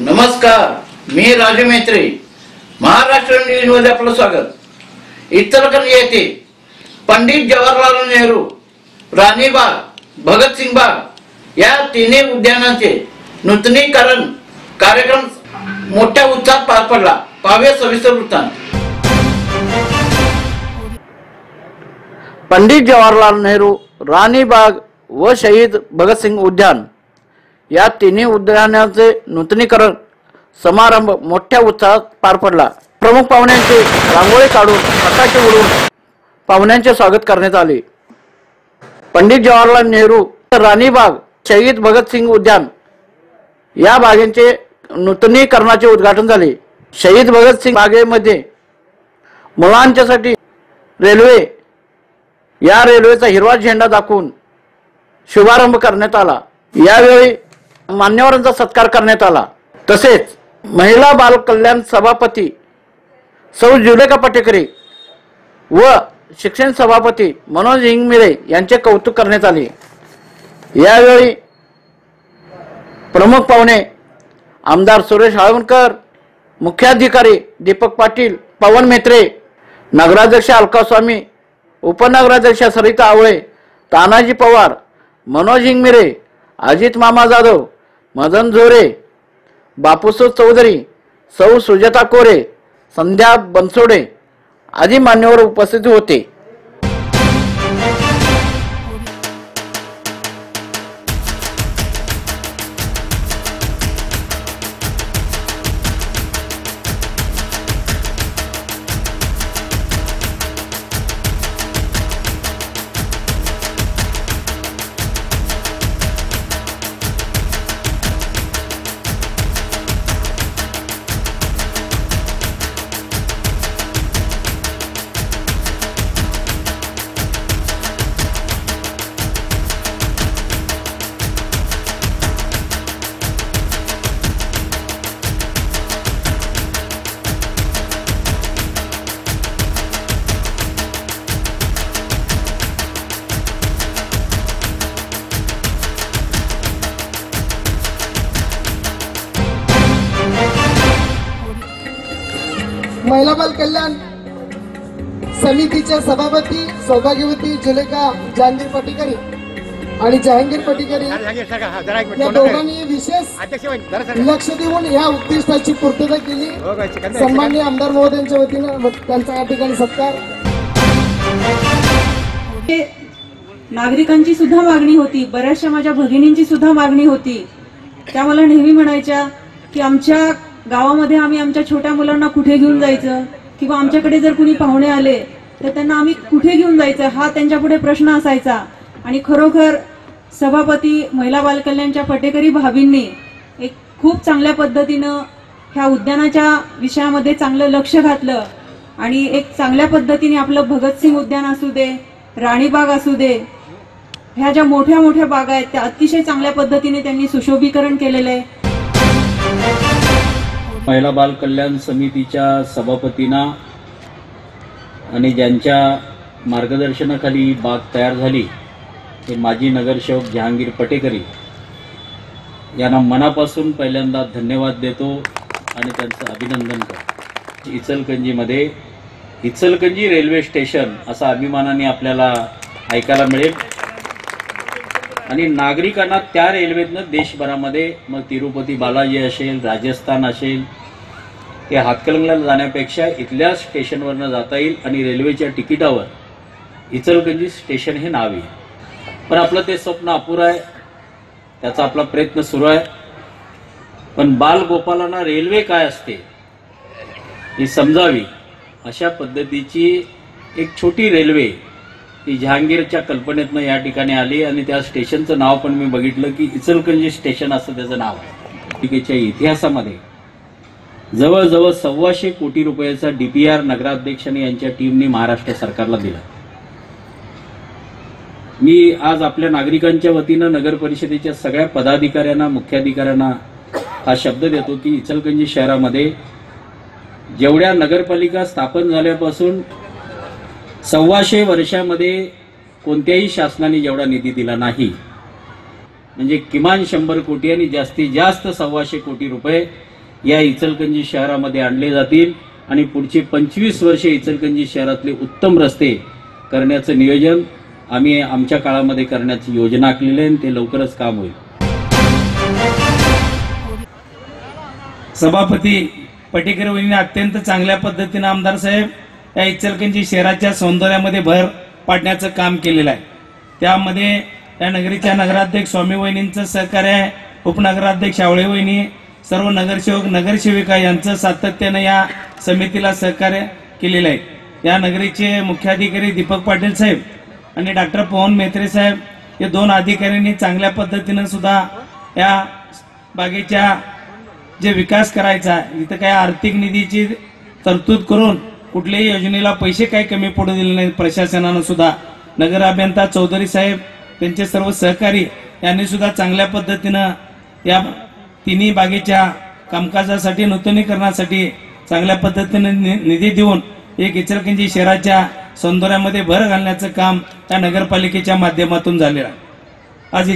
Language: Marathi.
नमस्कार मी राजू मेत्रे. महाराष्ट्र न्यूजमध्ये आपलं स्वागत. इचलकरंजी येथे पंडित जवाहरलाल नेहरू राणी बाग भगतसिंग बाग या तिन्ही उद्यानांचे नूतनीकरण कार्यक्रम मोठ्या उत्साहात पार पडला. पावे सविस्तर वृत्तांत. पंडित जवाहरलाल नेहरू राणीबाग व शहीद भगतसिंग उद्यान. या तिन्ही उद्यानाचे नूतनीकरण समारंभ मोठ्या उत्साहात पार पडला. प्रमुख पाहुण्यांचे रांगोळी काढून फटाके उडून पाहुण्यांचे स्वागत करण्यात आले. पंडित जवाहरलाल नेहरू राणीबाग शहीद भगतसिंग उद्यान या बागेचे नूतनीकरणाचे उद्घाटन झाले. शहीद भगतसिंग बागेमध्ये मुलांच्यासाठी रेल्वे या रेल्वेचा हिरवा झेंडा दाखवून शुभारंभ करण्यात आला. यावेळी मान्यवरांचा सत्कार करण्यात आला. तसेच महिला बाल कल्याण सभापती सौ जुलेका पाटेकरी व शिक्षण सभापती मनोज हिंगमिरे यांचे कौतुक करण्यात आले. यावेळी प्रमुख पाहुणे आमदार सुरेश हाळवणकर मुख्याधिकारी दीपक पाटील पवन मेत्रे नगराध्यक्ष अलका स्वामी उपनगराध्यक्ष सरिता आवळे तानाजी पवार मनोज हिंगमिरे अजित मामा जाधव मदन झोरे बापूसो चौधरी सौ सुजाता कोरे संध्या बनसोडे आदी मान्यवर उपस्थित होते. महिला बाल कल्याण समितीच्या सभापती सौभाग्यवती जुलेका जहांगीर पटेकरी आणि जहांगीर पटेकरी या दोघांनी विशेष लक्ष देऊन या उद्दिष्टाची पूर्तता केली. सन्माननीय आमदार महोदयांच्या वतीनं त्यांचा या ठिकाणी सत्कार. नागरिकांची सुद्धा मागणी होती बऱ्याचशा माझ्या भगिनींची सुद्धा मागणी होती. त्या मला नेहमी म्हणायच्या की आमच्या गावामध्ये आम्ही आमच्या छोट्या मुलांना कुठे घेऊन जायचं? किंवा आमच्याकडे जर कुणी पाहुणे आले तर त्यांना आम्ही कुठे घेऊन जायचं? हा त्यांच्या पुढे प्रश्न असायचा. आणि खरोखर सभापती महिला बालकल्याणच्या पटेकरी भाभींनी एक खूप चांगल्या पद्धतीनं ह्या उद्यानाच्या विषयामध्ये चांगलं लक्ष घातलं. आणि एक चांगल्या पद्धतीने आपलं भगतसिंग उद्यान असू दे राणीबाग असू दे ह्या ज्या मोठ्या मोठ्या बागा आहेत त्या अतिशय चांगल्या पद्धतीने त्यांनी सुशोभीकरण केलेलं आहे. महिला बाल कल्याण समितीच्या सभापतींना आणि ज्यांच्या मार्गदर्शनाखाली बाग तयार झाली ते माजी नगरसेवक जहांगीर पटेकरी यांना मनापासून पहिल्यांदा धन्यवाद देतो आणि त्यांचं अभिनंदन करतो. इचलकंजीमध्ये इचलकंजी रेल्वे स्टेशन असा अभिमानाने आपल्याला ऐकायला मिळेल. आणि नागरिकांना त्या रेल्वेतनं देशभरामध्ये मग तिरुपती बालाजी असेल राजस्थान असेल ते हातकलंगला जाण्यापेक्षा इथल्या स्टेशनवरनं जाता येईल आणि रेल्वेच्या तिकिटावर. इचलकंजी स्टेशन हे नाव येईल पण आपलं ते स्वप्न अपुरं आहे. त्याचा आपला प्रयत्न सुरू आहे. पण बालगोपालांना रेल्वे काय असते ही समजावी. अशा पद्धतीची एक छोटी रेल्वे ती जहांगीरच्या कल्पनेतनं या ठिकाणी आली आणि त्या स्टेशनचं नाव पण मी बघितलं की इचलकंजी स्टेशन असं त्याचं नाव आहे. टिकेच्या इतिहासामध्ये. जवळजवळ सव्वाशे कोटी रुपयाचा डीपीआर नगराध्यक्ष आणि यांच्या टीमने महाराष्ट्र सरकारला दिला. मी आज आपल्या नागरिकांच्या वतीनं नगर परिषदेच्या सगळ्या पदाधिकाऱ्यांना मुख्याधिकाऱ्यांना हा शब्द देतो की इचलकंजी शहरामध्ये जेवढ्या नगरपालिका स्थापन झाल्यापासून सव्वाशे वर्षामध्ये कोणत्याही शासनाने जेवढा निधी दिला नाही. म्हणजे किमान शंभर कोटी आणि जास्तीत जास्त सव्वाशे कोटी रुपये या इचलकंजी शहरामध्ये आणले जातील आणि पुढची पंचवीस वर्षे इचलकंजी शहरातले उत्तम रस्ते करण्याचं नियोजन आम्ही आमच्या काळामध्ये करण्याची योजना आखलेली आहे आणि ते लवकरच काम होईल. सभापती पटेकर वहिनी अत्यंत चांगल्या पद्धतीनं आमदार साहेब या इचलकंजी शहराच्या सौंदर्यामध्ये भर पाडण्याचं काम केलेलं आहे. त्यामध्ये या नगरीच्या नगराध्यक्ष स्वामी वहिनींचं सहकार्य आहे उपनगराध्यक्ष आवळे वहिनी सर्व नगरसेवक नगरसेविका यांचं सातत्यानं या समितीला सहकार्य केलेलं आहे. या नगरीचे मुख्याधिकारी दीपक पाटील साहेब आणि डॉक्टर पवन मेत्रे साहेब या दोन अधिकाऱ्यांनी चांगल्या पद्धतीनं सुद्धा या बागेच्या जे विकास करायचा इथं काय आर्थिक निधीची तरतूद करून कुठल्याही योजनेला पैसे काही कमी पडू दिले नाहीत प्रशासनानं सुद्धा. नगर अभियंता चौधरी साहेब त्यांचे सर्व सहकारी यांनी सुद्धा चांगल्या पद्धतीनं या तिन्ही बागेच्या कामकाजासाठी नूतनीकरणासाठी चांगल्या पद्धतीने निधी देऊन एक इचलकंजी शहराच्या सौंदर्यामध्ये भर घालण्याचं काम त्या नगरपालिकेच्या माध्यमातून झालेलं आहे. आज